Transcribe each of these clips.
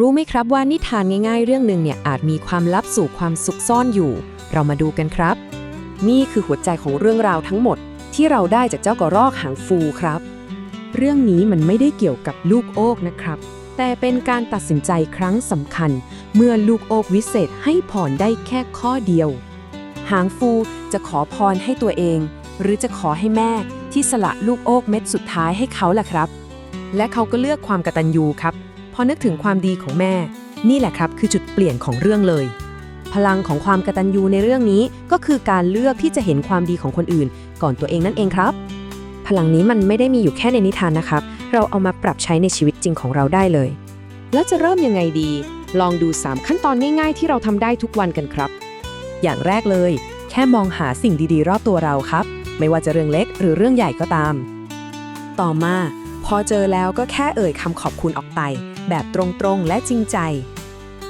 รู้ไหมครับว่านิทานง่ายๆ เรื่องหนึ่งเนี่ยอาจมีความลับสู่ความสุขซ่อนอยู่ เรามาดูกันครับ นี่คือหัวใจของเรื่องราวทั้งหมด ที่เราได้จากเจ้ากระรอกหางฟูครับ เรื่องนี้มันไม่ได้เกี่ยวกับลูกโอกนะครับ แต่เป็นการตัดสินใจครั้งสำคัญ เมื่อลูกโอกวิเศษให้พรได้แค่ข้อเดียว หางฟูจะขอพรให้ตัวเอง หรือจะขอให้แม่ที่สละลูกโอกเม็ดสุดท้ายให้เขาล่ะครับ และเขาก็เลือกความกตัญญูครับ พอนึกถึงความดีของแม่ นี่แหละครับคือจุดเปลี่ยนของเรื่องเลย พลังของความกตัญญูในเรื่องนี้ก็คือการเลือกที่จะเห็นความดีของคนอื่น ก่อนตัวเองนั่นเองครับ พลังนี้มันไม่ได้มีอยู่แค่ในนิทานนะครับ เราเอามาปรับใช้ในชีวิตจริงของเราได้เลย แล้วจะเริ่มยังไงดี ลองดู 3 ขั้นตอนง่าย ๆ ที่เราทำได้ทุกวันกันครับ อย่างแรกเลย แค่มองหาสิ่งดีๆ รอบตัวเราครับ ไม่ว่าจะเรื่องเล็กหรือเรื่องใหญ่ก็ตาม ต่อมา พอเจอแล้วก็แค่เอ่ยคำขอบคุณออกไป แบบตรงๆและจริงใจ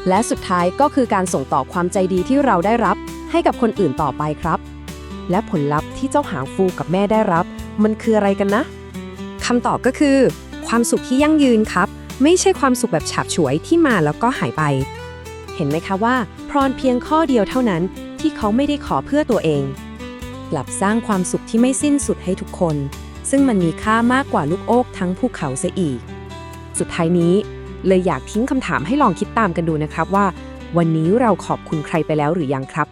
และสุดท้ายก็คือการส่งต่อความใจดีที่เราได้รับ ให้กับคนอื่นต่อไปครับ และผลลัพธ์ที่เจ้าหางฟูกับแม่ได้รับ มันคืออะไรกันนะคำตอบก็คือ ความสุขที่ยั่งยืนครับ ไม่ใช่ความสุขแบบฉาบฉวยที่มาแล้วก็หายไป เห็นไหมคะว่า พรเพียงข้อเดียวเท่านั้น ที่เขาไม่ได้ขอเพื่อตัวเอง กลับสร้างความสุขที่ไม่สิ้นสุดให้ทุกคน ซึ่งมันมีค่ามากกว่าลูกโอกทั้งภูเขาเสียอีก สุดท้ายนี้ เลยอยากทิ้งคำถามให้ลองคิดตามกันดูนะครับว่า วันนี้เราขอบคุณใครไปแล้วหรือยังครับ